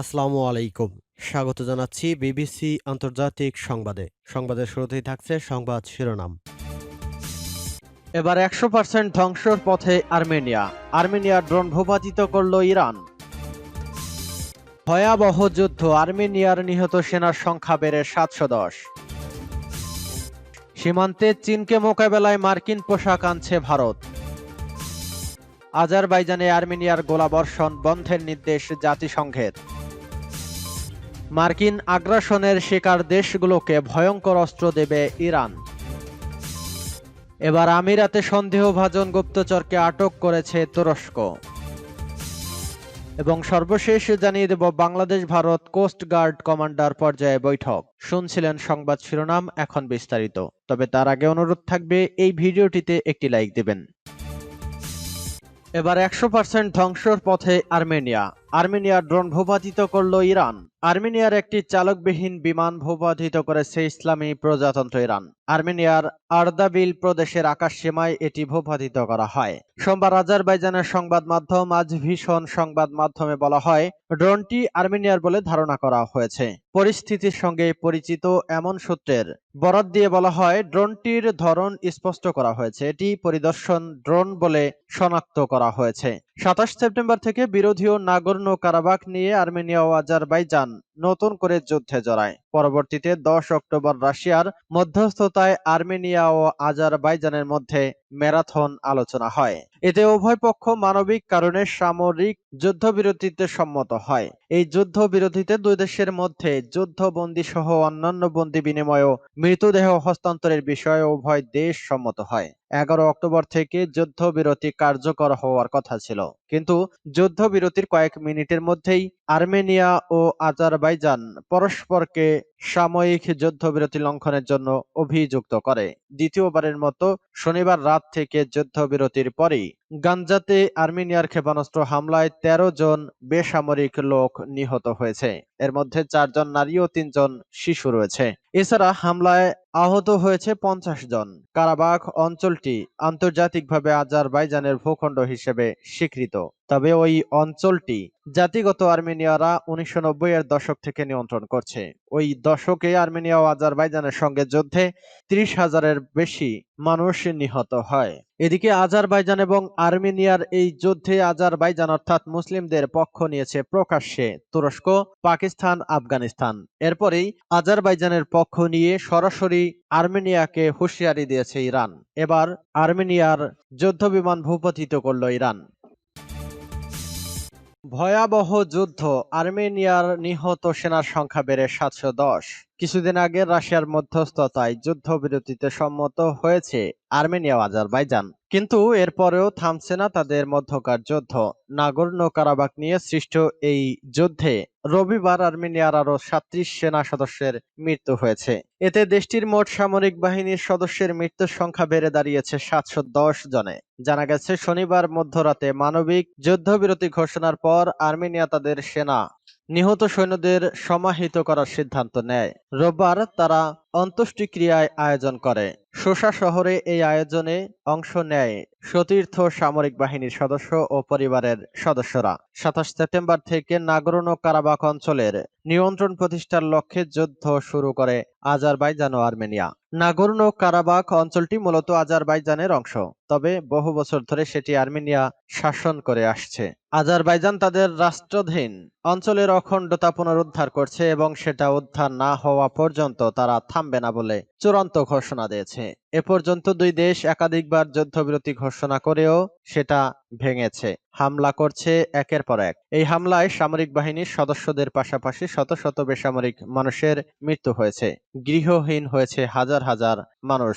আসসালামু আলাইকুম। স্বাগত জানাচ্ছি বিবিসি আন্তর্জাতিক সংবাদে। সংবাদের শুরুতেই থাকছে সংবাদ শিরোনাম। এবার একশো পার্সেন্ট ধ্বংসর পথে আর্মেনিয়া। আর্মেনিয়া ড্রোন ভূপাতিত করল ইরান। ভয়াবহ যুদ্ধ, আর্মেনিয়ার নিহত সেনার সংখ্যা বেড়ে সাতশো দশ। সীমান্তে চীনকে মোকাবেলায় মার্কিন পোশাক আনছে ভারত। আজারবাইজানে আর্মেনিয়ার গোলাবর্ষণ বন্ধের নির্দেশ জাতিসংঘের। মার্কিন আগ্রাসনের শিকার দেশগুলোকে ভয়ঙ্কর অস্ত্র দেবে ইরান। এবার আমিরাতে সন্দেহভাজন গুপ্তচরকে আটক করেছে তুরস্ক। এবং সর্বশেষ জানিয়ে দেব Bangladesh, Bharat, coast guard commander পর্যায়ে বৈঠক। শুনছিলেন সংবাদ শিরোনাম, এখন বিস্তারিত। তবে তার আগে অনুরোধ থাকবে, এই ভিডিওটিতে একটি লাইক দেবেন। এবার একশো পার্সেন্ট ধ্বংসর পথে আর্মেনিয়া। আর্মেনিয়ার ড্রোন ভূপাতিত করল ইরান। আর্মেনিয়ার একটি চালকবিহীন বিমান ভূপাতিত করেছে ইসলামী প্রজাতন্ত্র ইরান। আর্মেনিয়ার আর্দাবিল প্রদেশের আকাশ সীমায় এটি ভূপাতিত করা হয়। সোমবার আজারবাইজানের সংবাদ মাধ্যম আজ ভীষণ সংবাদ মাধ্যমে বলা হয়, ড্রোনটি আর্মেনিয়ার বলে ধারণা করা হয়েছে। পরিস্থিতির সঙ্গে পরিচিত এমন সূত্রের বরাদ দিয়ে বলা হয়, ড্রোনটির ধরন স্পষ্ট করা হয়েছে। এটি পরিদর্শন ড্রোন বলে শনাক্ত করা হয়েছে। সাতাশ সেপ্টেম্বর থেকে বিরোধী ও কারাবাক নিয়ে আর্মেনিয়া ও আজারবাইজান। নতুন করে যুদ্ধে জড়ায়। পরবর্তীতে দশ অক্টোবর রাশিয়ার মধ্যস্থতায় আর্মেনিয়া ও আজারবাইজানের মধ্যে ম্যারাথন আলোচনা হয়। এতে উভয় পক্ষ মানবিক কারণে সামরিক যুদ্ধবিরতিতে সম্মত হয়। এই যুদ্ধবিরতিতে দুই দেশের মধ্যে যুদ্ধবন্দী সহ অন্যান্য বন্দী বিনিময় মৃতদেহ হস্তান্তরের বিষয়ে উভয় দেশ সম্মত হয়। এগারো অক্টোবর থেকে যুদ্ধবিরতি কার্যকর হওয়ার কথা ছিল। কিন্তু যুদ্ধবিরতির কয়েক মিনিটের মধ্যেই আর্মেনিয়া ও আজারবাইজান পরস্পরকে সাময়িক যুদ্ধবিরতি লঙ্ঘনের জন্য অভিযুক্ত করে। দ্বিতীয়বারের মতো শনিবার রাত থেকে যুদ্ধবিরতির পরেই গাঞ্জাতে আর্মেনিয়ার ক্ষেপণাস্ত্র হামলায় ১৩ জন বেসামরিক লোক নিহত হয়েছে। এর মধ্যে চারজন নারী ও তিনজন শিশু রয়েছে। এছাড়া হামলায় আহত হয়েছে পঞ্চাশ জন। কারাবাখ অঞ্চলটি আন্তর্জাতিকভাবে আজারবাইজানের ভূখণ্ড হিসেবে স্বীকৃত। তবে ওই অঞ্চলটি জাতিগত আর্মেনিয়ারা উনিশশো নব্বই এর দশক থেকে নিয়ন্ত্রণ করছে। ওই দশকে আর্মেনিয়া ও আজারবাইজানের সঙ্গে যুদ্ধে ত্রিশ হাজারের বেশি মানুষ নিহত হয়। এদিকে আজারবাইজান এবং আর্মেনিয়ার এই যুদ্ধে আজারবাইজান অর্থাৎ মুসলিমদের পক্ষ নিয়েছে প্রকাশ্যে তুরস্ক, পাকিস্তান, আফগানিস্তান। এরপরেই আজারবাইজানের পক্ষ নিয়ে সরাসরি আর্মেনিয়াকে হুঁশিয়ারি দিয়েছে ইরান। এবার আর্মেনিয়ার যুদ্ধবিমান ভূপতিত করল ইরান। ভয়াবহ যুদ্ধ আর্মেনিয়ার নিহত সেনার সংখ্যা বেড়ে সাতশো দশ। কিছুদিন আগে রাশিয়ার মধ্যস্থতায় যুদ্ধবিরতিতে সম্মত হয়েছে আর্মেনিয়া আজারবাইজান। কিন্তু এরপরেও থামছে না তাদের মধ্যকার যুদ্ধ। নাগর্ণ কারাবাক নিয়ে সৃষ্ট এই যুদ্ধে রবিবার আর্মেনিয়ার আরও সাত্রিশ সেনা সদস্যের মৃত্যু হয়েছে। এতে দেশটির মোট সামরিক বাহিনীর সদস্যের মৃত্যুর সংখ্যা বেড়ে দাঁড়িয়েছে সাতশো দশ জনে। জানা গেছে, শনিবার মধ্যরাতে মানবিক যুদ্ধবিরতি ঘোষণার পর আর্মেনিয়া তাদের সেনা নিহত সৈন্যদের সমাহিত করার সিদ্ধান্ত নেয়। রোববার তারা অন্ত্যেষ্টিক্রিয়ায় আয়োজন করে। সোসা শহরে এই আয়োজনে অংশ নেয়। সতীর্থ সামরিক বাহিনীর সদস্য ও পরিবারের সদস্যরা। সাতাশ সেপ্টেম্বর থেকে নাগরণ কারাবাক অঞ্চলের নিয়ন্ত্রণ প্রতিষ্ঠার লক্ষ্যে যুদ্ধ শুরু করে আজারবাইজান ও আর্মেনিয়া। নাগর্ণ কারাবাক অঞ্চলটি মূলত আজারবাইজানের অংশ, তবে বহু বছর ধরে সেটি আর্মেনিয়া শাসন করে আসছে। আজারবাইজান তাদের রাষ্ট্রাধীন অঞ্চলের অখণ্ডতা পুনরুদ্ধার করছে এবং সেটা উদ্ধার না হওয়া পর্যন্ত তারা থামবে না বলে চূড়ান্ত ঘোষণা দিয়েছে। এ পর্যন্ত দুই দেশ একাধিকবার যুদ্ধবিরতি ঘোষণা করেও সেটা ভেঙেছে। হামলা করছে একের পর এক। এই হামলায় সামরিক বাহিনীর সদস্যদের পাশাপাশি শত শত বেসামরিক মানুষের মৃত্যু হয়েছে। গৃহহীন হয়েছে হাজার হাজার মানুষ।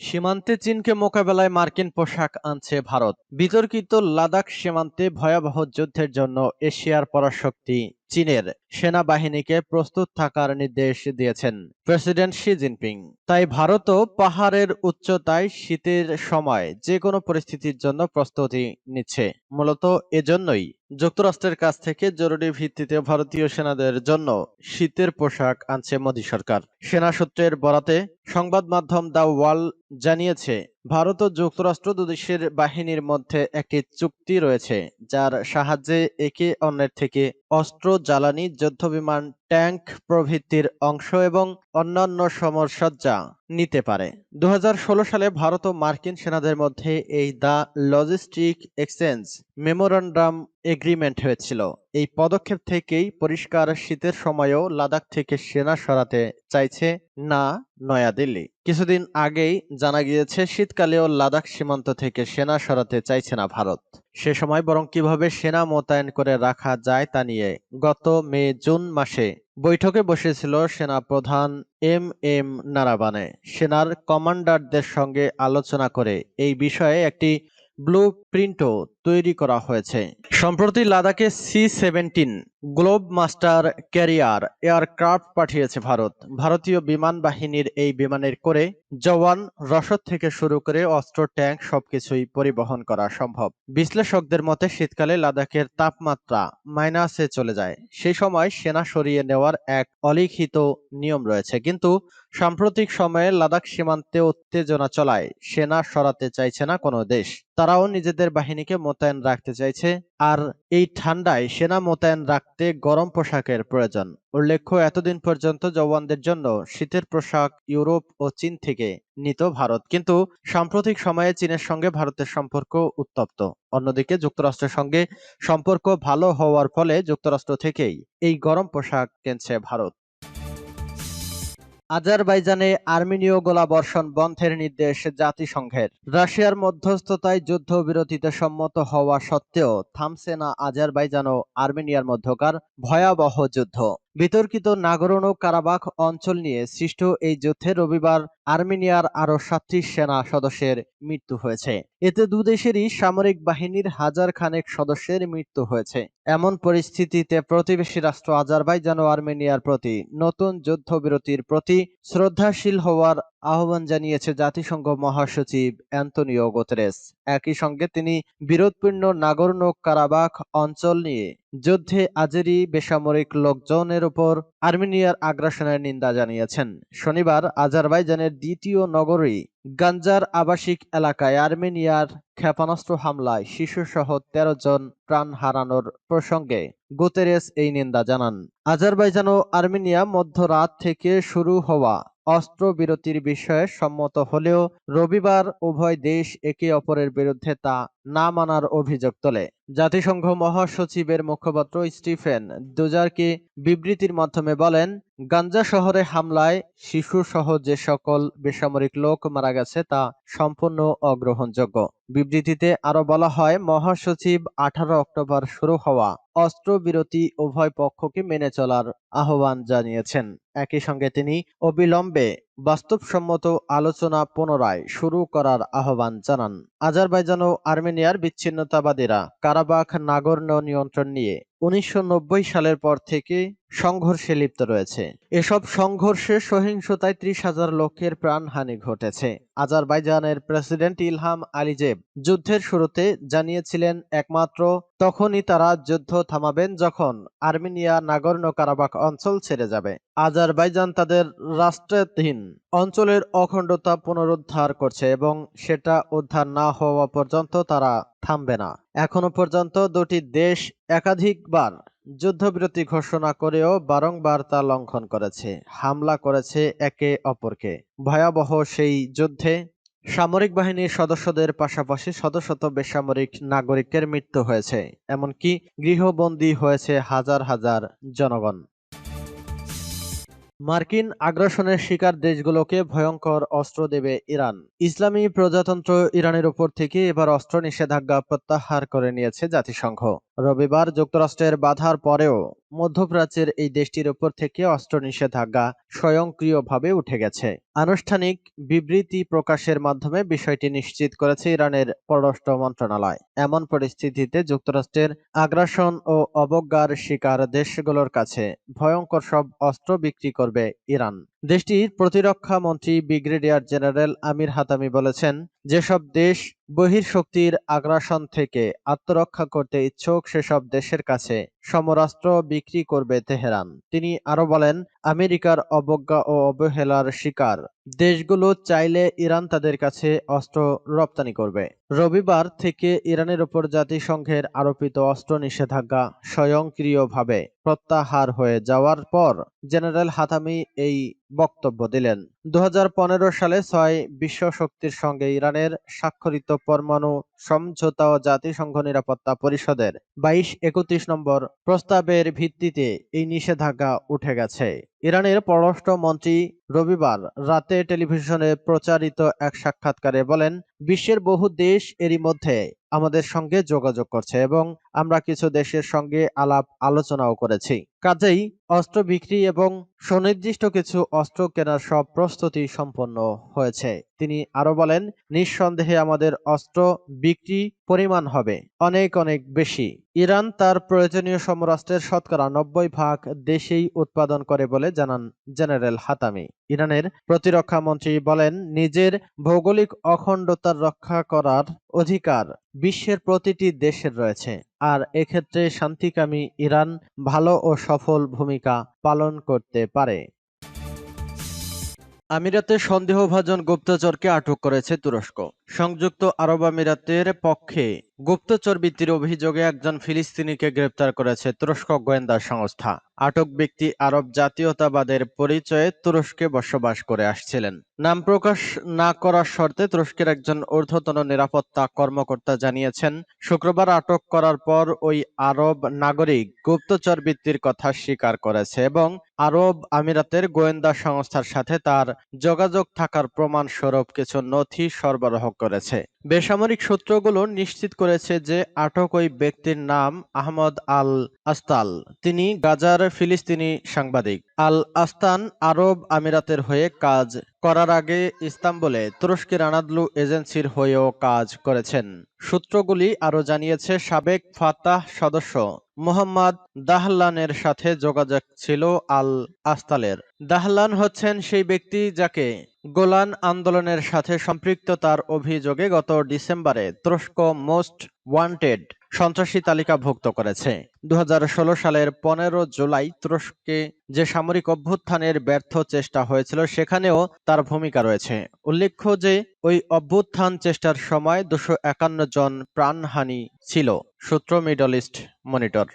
সীমান্তে চীনকে মোকাবেলায় মার্কিন পোশাক আনছে ভারত। বিতর্কিত লাদাখ সীমান্তে ভয়াবহ যুদ্ধের জন্য এশিয়ার পরাশক্তি চীনের সেনাবাহিনীকে প্রস্তুত থাকার নির্দেশ দিয়েছেন প্রেসিডেন্ট শি জিনপিং। তাই ভারতও পাহাড়ের উচ্চতায় শীতের সময় যে কোনো পরিস্থিতির জন্য প্রস্তুতি নিচ্ছে। মূলত এজন্যই যুক্তরাষ্ট্রের কাছ থেকে জরুরি ভিত্তিতে ভারতীয় সেনাদের জন্য শীতের পোশাক আনছে মোদী সরকার। সেনা সূত্রের বরাতে সংবাদ মাধ্যম দ্য ওয়াল জানিয়েছে ভারত ও যুক্তরাষ্ট্র দুদেশের বাহিনীর মধ্যে একটি চুক্তি রয়েছে, যার সাহায্যে একে অন্যের থেকে অস্ত্র, জ্বালানি, যুদ্ধবিমান ট্যাঙ্ক প্রভৃতির অংশ এবং অন্যান্য সমরসজ্জা নিতে পারে। দু হাজার ষোলো সালে ভারত ও মার্কিন সেনাদের মধ্যে এই the logistic exchange memorandum agreement হয়েছিল। এই পদক্ষেপ থেকেই পরিষ্কার শীতের সময়ও লাদাখ থেকে সেনা সরাতে চাইছে না নয়াদিল্লি। কিছুদিন আগেই জানা গিয়েছে, শীতকালেও লাদাখ সীমান্ত থেকে সেনা সরাতে চাইছে না ভারত। সে সময় বরং কীভাবে সেনা মোতায়েন করে রাখা যায় তা নিয়ে গত মে জুন মাসে বৈঠকে বসেছিল সেনা প্রধান এম এম নারাবানে। সেনার কমান্ডারদের সঙ্গে আলোচনা করে এই বিষয়ে একটি ব্লু প্রিন্টও তৈরি করা হয়েছে। সম্প্রতি লাদাখে C seventeen globemaster carrier aircraft পাঠিয়েছে ভারত। ভারতীয় বিমান বাহিনীর এই বিমানের করে জওয়ান রসদ থেকে শুরু করে অস্ত্র, ট্যাঙ্ক সবকিছুই পরিবহন করা সম্ভব। বিশ্লেষকদের মতে, শীতকালে লাদাখের তাপমাত্রা মাইনাসে চলে যায়। সেই সময় সেনা সরিয়ে নেওয়ার এক অলিখিত নিয়ম রয়েছে। কিন্তু সাম্প্রতিক সময়ে লাদাখ সীমান্তে উত্তেজনা চলায় সেনা সরাতে চাইছে না কোনো দেশ। তারাও নিজেদের বাহিনীকে মোতায়েন রাখতে চাইছে। আর এই ঠান্ডায় সেনা মোতায়েন রাখতে গরম পোশাকের প্রয়োজন। উল্লেখ্য, এতদিন পর্যন্ত জওয়ানদের জন্য শীতের পোশাক ইউরোপ ও চীন থেকে নিত ভারত। কিন্তু সাম্প্রতিক সময়ে চীনের সঙ্গে ভারতের সম্পর্ক উত্তপ্ত। অন্যদিকে যুক্তরাষ্ট্রের সঙ্গে সম্পর্ক ভালো হওয়ার ফলে যুক্তরাষ্ট্র থেকেই এই গরম পোশাক কিনছে ভারত। আজারবাইজানে আর্মেনীয় গোলাবর্ষণ বন্ধের নির্দেশ জাতিসংঘের। রাশিয়ার মধ্যস্থতায় যুদ্ধবিরতিতে সম্মত হওয়া সত্ত্বেও থামছে না আজারবাইজান ও আর্মেনিয়ার মধ্যকার ভয়াবহ যুদ্ধ। বিতর্কিত নাগরণ কারাবাখ অঞ্চল নিয়ে সৃষ্ট এই যুদ্ধে রবিবার আর্মেনিয়ার আরও সাতটি সেনা সদস্যের মৃত্যু হয়েছে। এতে দুদেশেরই সামরিক বাহিনীর হাজার খানেক সদস্যের মৃত্যু হয়েছে। এমন পরিস্থিতিতে প্রতিবেশী রাষ্ট্র আজারবাইজান ও আর্মেনিয়ার প্রতি নতুন যুদ্ধবিরতির প্রতি শ্রদ্ধাশীল হওয়ার আহ্বান জানিয়েছে জাতিসংঘ মহাসচিব অ্যান্তনিও গোতেরেস। একই সঙ্গে তিনি বিরোধপূর্ণ নাগর্ণ কারাবাখ অঞ্চল নিয়ে যুদ্ধে আজেরি বেসামরিক লোকজনের উপর আর্মেনিয়ার আগ্রাসনের নিন্দা জানিয়েছেন। শনিবার আজারবাইজানের দ্বিতীয় নগরী গাঞ্জার আবাসিক এলাকায় আর্মেনিয়ার ক্ষেপণাস্ত্র হামলায় শিশুসহ তেরো জন প্রাণ হারানোর প্রসঙ্গে গুতেরেস এই নিন্দা জানান। আজারবাইজান ও আর্মেনিয়া মধ্যরাত থেকে শুরু হওয়া অস্ত্রবিরতির বিষয়ে সম্মত হলেও রবিবার উভয় দেশ একে অপরের বিরুদ্ধে তা না মানার অভিযোগ তোলে। জাতিসংঘ মহাসচিবের মুখপাত্র স্টিফেন দুজারকে বিবৃতির মাধ্যমে বলেন, গাঞ্জা শহরে হামলায় শিশু সহ যে সকল বেসামরিক লোক মারা গেছে তা সম্পূর্ণ অগ্রহণযোগ্য। বিবৃতিতে আরও বলা হয়, মহাসচিব আঠারো অক্টোবর শুরু হওয়া অস্ত্রবিরতি উভয় পক্ষকে মেনে চলার আহ্বান জানিয়েছেন। একই সঙ্গে তিনি অবিলম্বে বাস্তবসম্মত আলোচনা পুনরায় শুরু করার আহ্বান জানান। আজারবাইজান ও আর্মেনিয়ার বিচ্ছিন্নতাবাদীরা কারাবাখ নাগর্ণ নিয়ন্ত্রণ নিয়ে উনিশশো নব্বই সালের পর থেকে সংঘর্ষে লিপ্ত রয়েছে। এসব সংঘর্ষে সহিংসতায় ত্রিশ হাজার লোকের প্রাণহানি ঘটেছে। আজারবাইজানের প্রেসিডেন্ট ইলহাম আলিজেব যুদ্ধের শুরুতে জানিয়েছিলেন, একমাত্র তখনই তারা যুদ্ধ থামাবেন যখন আর্মেনিয়া নাগর্ণ কারাবাক অঞ্চল ছেড়ে যাবে। আজারবাইজান তাদের রাষ্ট্রাধীন অঞ্চলের অখণ্ডতা পুনরুদ্ধার করছে এবং সেটা উদ্ধার না হওয়া পর্যন্ত তারা থামবে না। এখনও পর্যন্ত দুটি দেশ একাধিকবার যুদ্ধবিরতি ঘোষণা করেও বারংবার তা লঙ্ঘন করেছে। হামলা করেছে একে অপরকে। ভয়াবহ সেই যুদ্ধে সামরিক বাহিনীর সদস্যদের পাশাপাশি শত শত বেসামরিক নাগরিকের মৃত্যু হয়েছে। এমনকি গৃহবন্দী হয়েছে হাজার হাজার জনগণ। মার্কিন আগ্রাসনের শিকার দেশগুলোকে ভয়ঙ্কর অস্ত্র দেবে ইরান। ইসলামী প্রজাতন্ত্র ইরানের উপর থেকে এবার অস্ত্র নিষেধাজ্ঞা প্রত্যাহার করে নিয়েছে জাতিসংঘ। রবিবার যুক্তরাষ্ট্রের বাধার পরেও মধ্যপ্রাচ্যের এই দেশটির উপর থেকে অস্ত্র নিষেধাজ্ঞা স্বয়ংক্রিয়ভাবে উঠে গেছে। আনুষ্ঠানিক বিবৃতি প্রকাশের মাধ্যমে বিষয়টি নিশ্চিত করেছে ইরানের পররাষ্ট্র মন্ত্রণালয়। এমন পরিস্থিতিতে যুক্তরাষ্ট্রের আগ্রাসন ও অবজ্ঞার শিকার দেশগুলোর কাছে ভয়ঙ্কর সব অস্ত্র বিক্রি করবে ইরান। দেশটির প্রতিরক্ষা মন্ত্রী, ব্রিগেডিয়ার জেনারেল আমির হাতামি বলেছেন, যেসব দেশ বহির্শক্তির আগ্রাসন থেকে আত্মরক্ষা করতে ইচ্ছুক সেসব দেশের কাছে সমরাস্ত্র বিক্রি করবে তেহরান। তিনি আরও বলেন, আমেরিকার অবজ্ঞা ও অবহেলার শিকার দেশগুলো চাইলে ইরান তাদের কাছে অস্ত্র রপ্তানি করবে। রবিবার থেকে ইরানের ওপর জাতিসংঘের আরোপিত অস্ত্র নিষেধাজ্ঞা স্বয়ংক্রিয়ভাবে প্রত্যাহার হয়ে যাওয়ার পর জেনারেল হাতামি এই বক্তব্য দিলেন। দু হাজার পনেরো সালে ছয় বিশ্ব শক্তির সঙ্গে ইরানের স্বাক্ষরিত পরমাণু সমঝোতা ও জাতিসংঘ নিরাপত্তা পরিষদের বাইশ একত্রিশ নম্বর প্রস্তাবের ভিত্তিতে এই নিষেধাজ্ঞা উঠে গেছে। ইরানের পররাষ্ট্রমন্ত্রী রবিবার রাতে টেলিভিশনে প্রচারিত এক সাক্ষাৎকারে বলেন বিশ্বের বহু দেশ এরই মধ্যে আমাদের সঙ্গে যোগাযোগ করছে এবং আমরা কিছু দেশের সঙ্গে আলাপ আলোচনাও করেছি। কাজেই অস্ত্র বিক্রি এবং সুনির্দিষ্ট কিছু অস্ত্র কেনার সব প্রস্তুতি সম্পন্ন হয়েছে। তিনি আরও বলেন, নিঃসন্দেহে আমাদের অস্ত্র বিক্রি পরিমাণ হবে, অনেক অনেক বেশি। ইরান তার প্রয়োজনীয় সমরাষ্ট্রের শতকরা নব্বই ভাগ দেশেই উৎপাদন করে বলে জানান জেনারেল হাতামি। ইরানের প্রতিরক্ষা মন্ত্রী বলেন, নিজের ভৌগোলিক অখণ্ডতার রক্ষা করার অধিকার বিশ্বের প্রতিটি দেশের রয়েছে, আর এক্ষেত্রে শান্তিকামী ইরান ভালো ও সফল ভূমিকা পালন করতে পারে। আমিরাতে সন্দেহভাজন গুপ্তচরকে আটক করেছে তুরস্ক। সংযুক্ত আরব আমিরাতের পক্ষে গুপ্তচর বৃত্তির অভিযোগে একজন ফিলিস্তিনিকে গ্রেপ্তার করেছে তুরস্ক গোয়েন্দা সংস্থা। আটক ব্যক্তি আরব জাতীয়তাবাদের পরিচয়ে তুরস্কে বসবাস করে আসছিলেন। নাম প্রকাশ না করার শর্তে তুরস্কের একজন ঊর্ধ্বতন নিরাপত্তা কর্মকর্তা জানিয়েছেন, শুক্রবার আটক করার পর ওই আরব নাগরিক গুপ্তচর বৃত্তির কথা স্বীকার করেছে এবং আরব আমিরাতের গোয়েন্দা সংস্থার সাথে তার যোগাযোগ থাকার প্রমাণ স্বরূপ কিছু নথি সরবরাহ করেছে। বেসামরিক সূত্রগুলো নিশ্চিত করেছে যে আটক ওই ব্যক্তির নাম আহমদ আল আস্তাল। তিনি গাজার ফিলিস্তিনি সাংবাদিক। আল আস্তান আরব আমিরাতের হয়ে কাজ করার আগে ইস্তাম্বুলে তুরস্কের আনাদলু এজেন্সির হয়েও কাজ করেছেন। সূত্রগুলি আরও জানিয়েছে, সাবেক ফাতাহ সদস্য মোহাম্মদ দাহলানের সাথে যোগাযোগ ছিল আল আস্তালের। দাহলান হচ্ছেন সেই ব্যক্তি যাকে গোলান আন্দোলনের সাথে সম্পৃক্ততার অভিযোগে গত ডিসেম্বরে তুরস্ক মোস্ট ওয়ান্টেড সন্ত্রাসী তালিকাভুক্ত করেছে। দু হাজার ষোলো সালের পনেরো জুলাই তুরস্কে যে সামরিক অভ্যুত্থানের ব্যর্থ চেষ্টা হয়েছিল, সেখানেও তার ভূমিকা রয়েছে। উল্লেখ্য যে, ওই অভ্যুত্থান চেষ্টার সময় দুশো জন প্রাণহানি ছিল, সূত্র middle east monitor.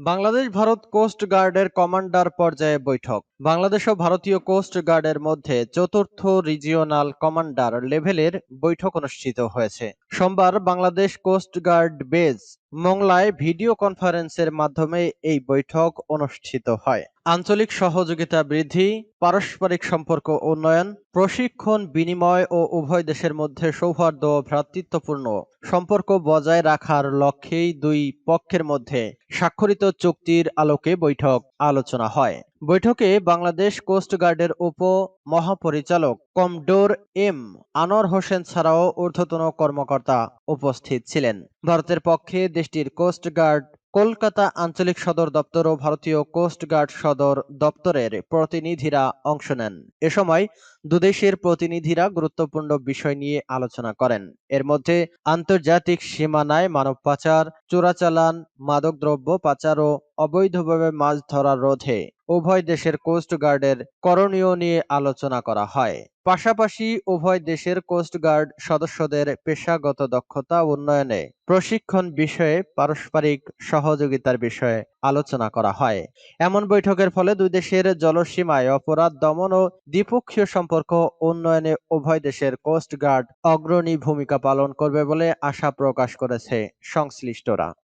Bangladesh, Bharat coast গার্ডের কমান্ডার পর্যায়ে বৈঠক। বাংলাদেশ ও ভারতীয় কোস্ট গার্ডের মধ্যে চতুর্থ রিজিওনাল কমান্ডার লেভেলের বৈঠক অনুষ্ঠিত হয়েছে। সোমবার বাংলাদেশ কোস্ট গার্ড বেজ মংলায় ভিডিও কনফারেন্সের মাধ্যমে এই বৈঠক অনুষ্ঠিত হয়। আঞ্চলিক সহযোগিতা বৃদ্ধি, পারস্পরিক সম্পর্ক উন্নয়ন, প্রশিক্ষণ বিনিময় ও উভয় দেশের মধ্যে সৌহার্দ্য ভ্রাতৃত্বপূর্ণ সম্পর্ক বজায় রাখার লক্ষ্যেই দুই পক্ষের মধ্যে স্বাক্ষরিত চুক্তির আলোকে বৈঠক আলোচনা হয়। বৈঠকে বাংলাদেশ কোস্ট গার্ডের উপ মহাপরিচালক কমডোর এম আনোয়ার হোসেন ছাড়াও ঊর্ধ্বতন কর্মকর্তা উপস্থিত ছিলেন। ভারতের পক্ষে দেশটির কোস্ট গার্ড কলকাতা আঞ্চলিক সদর দপ্তর ও ভারতীয় কোস্ট গার্ড সদর দপ্তরের প্রতিনিধিরা অংশ নেন। এ সময় দুদেশের প্রতিনিধিরা গুরুত্বপূর্ণ বিষয় নিয়ে আলোচনা করেন। এর মধ্যে আন্তর্জাতিক সীমানায় মানব পাচার, চোরাচালান, মাদকদ্রব্য পাচার ও অবৈধভাবে মাছ ধরা রোধে উভয় দেশের কোস্ট গার্ডের করণীয় নিয়ে আলোচনা করা হয়। পাশাপাশি উভয় দেশের কোস্ট গার্ড সদস্যদের পেশাগত দক্ষতা উন্নয়নে প্রশিক্ষণ বিষয়ে পারস্পরিক সহযোগিতার বিষয়ে আলোচনা করা হয়। এমন বৈঠকের ফলে দুই দেশের জলসীমায় অপরাধ দমন ও দ্বিপক্ষীয় সম্পর্ক উন্নয়নে উভয় দেশের কোস্ট গার্ড অগ্রণী ভূমিকা পালন করবে বলে আশা প্রকাশ করেছে সংশ্লিষ্টরা।